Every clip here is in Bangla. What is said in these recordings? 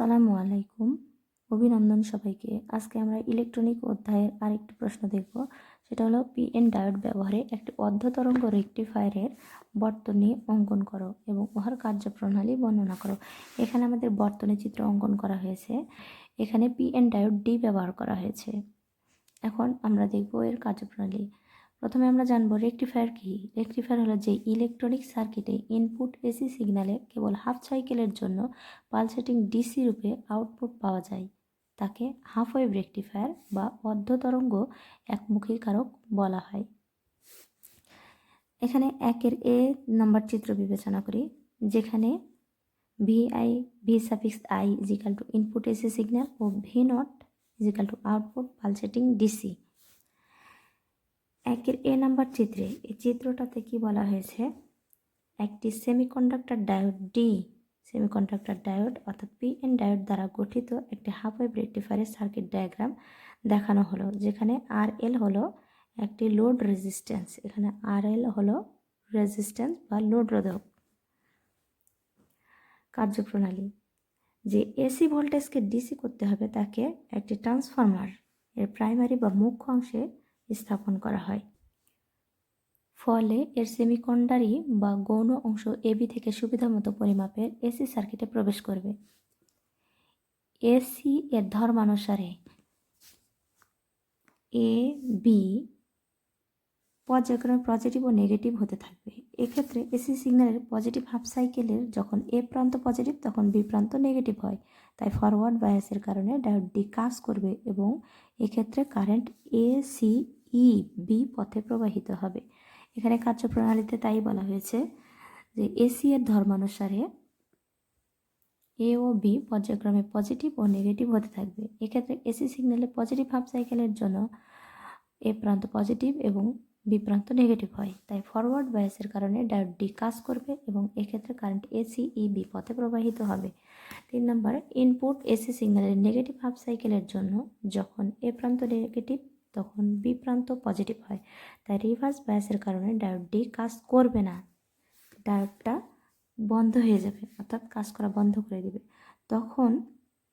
আসসালামু আলাইকুম। অভিনন্দন সবাইকে। আজকে আমরা ইলেকট্রনিক অধ্যায়ের আরেকটি প্রশ্ন দেখব। সেটা হলো পিএন ডায়োড ব্যবহারে একটি অর্ধতরঙ্গ রেকটিফায়ারের বর্তনী অঙ্কন করো এবং উহার কার্যপ্রণালী বর্ণনা করো। এখানে আমাদের বর্তনী চিত্র অঙ্কন করা হয়েছে। এখানে পিএন ডায়োড ডি ব্যবহার করা হয়েছে। এখন আমরা দেখব এর কার্যপ্রণালী। প্রথমে আমরা জানব রেকটিফায়ার কি? রেকটিফায়ার হলো যে ইলেকট্রনিক সার্কিটে ইনপুট এসি সিগন্যালে কেবল হাফ সাইকেলের জন্য পালসেটিং ডিসি রূপে আউটপুট পাওয়া যায়। তাকে হাফ ওয়েভ রেকটিফায়ার বা অর্ধ তরঙ্গ একমুখী কারক বলা হয়। এখানে একের এ নাম্বার চিত্র বিবেচনা করি, যেখানে V I V suffix I equal to input AC signal O V nought equal to output pulsating DC একের এ নাম্বার চিত্রে এই চিত্রটাতে কি বলা হয়েছে? একটি semiconductor diode D semiconductor diode অর্থাৎ পি এন ডায়োড দ্বারা গঠিত একটি হাফ ওয়েভ রেক্টিফায়ারের সার্কিট ডায়াগ্রাম দেখানো হলো, যেখানে আর এল হলো একটি লোড রেজিস্ট্যান্স এখানে আর এল হলো রেজিস্ট্যান্স বা লোড রোধক কার্যপ্রণালী। যে এসি ভোল্টেজকে ডিসি করতে হবে তাকে একটি ট্রান্সফরমার এর প্রাইমারি বা মুখ্য অংশে স্থাপন করা হয়। ফলে এর সেমিকন্ডারি বা গৌণ অংশ এবি থেকে সুবিধামতো পরিমাপের এসি সার্কিটে প্রবেশ করবে। এসি এর ধর্মানুসারে এ বি পর্যায়ক্রমে পজিটিভ ও নেগেটিভ হতে থাকবে। এক্ষেত্রে এসি সিগন্যালের পজিটিভ হাফ সাইকেলের যখন এ প্রান্ত পজিটিভ তখন বি প্রান্ত নেগেটিভ হয়। তাই ফরওয়ার্ড বায়াসের কারণে ডায়োডটি কাজ করবে এবং এক্ষেত্রে current A C E, B পথে প্রবাহিত হবে। এখানে কার্যপ্রণালীতে তাই বলা হয়েছে যে এসি এর ধর্মানুসারে এ ও বি পর্যায়ক্রমে পজিটিভ ও নেগেটিভ হতে থাকবে। এক্ষেত্রে এসি সিগন্যালে পজিটিভ হাফ সাইকেলের জন্য এ প্রান্ত পজিটিভ এবং বি প্রান্ত নেগেটিভ হয়। তাই ফরওয়ার্ড বায়াসের কারণে ডায়োডটি কাজ করবে এবং এক্ষেত্রে কারেন্ট এসি ই, বি পথে প্রবাহিত হবে। তিন নম্বর, ইনপুট এসি সিগন্যালের নেগেটিভ হাফ সাইকেলের জন্য যখন এ প্রান্ত নেগেটিভ তখন বি প্রান্ত পজিটিভ হয়। তাই রিভার্স বায়াসের কারণে ডায়োডটি কাজ করবে না। ডায়োডটা বন্ধ হয়ে যাবে, অর্থাৎ কাজ করা বন্ধ করে দেবে। তখন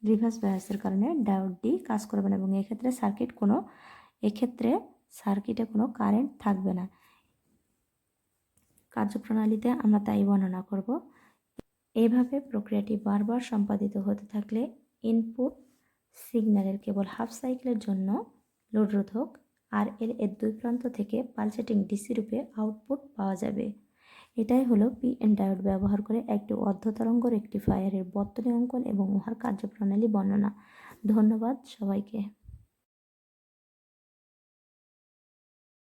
রিভার্স বায়াসের কারণে ডায়োডটি কাজ করবে না এবং এক্ষেত্রে সার্কিট কোনো, এক্ষেত্রে সার্কিটে কোনো কারেন্ট থাকবে না। কার্যপ্রণালীতে আমরা তাই বর্ণনা করব। এইভাবে প্রক্রিয়াটি বারবার সম্পাদিত হতে থাকলে ইনপুট সিগন্যালের কেবল হাফ সাইকেলের জন্য লোড রোধক আর এর এর দুই প্রান্ত থেকে পালসেটিং ডিসি রূপে আউটপুট পাওয়া যাবে। এটাই হলো পি এন ডায়োড ব্যবহার করে একটি অর্ধতরঙ্গ রেকটিফায়ারের বর্তনী অঙ্কন এবং উহার কার্যপ্রণালী বর্ণনা। ধন্যবাদ সবাইকে।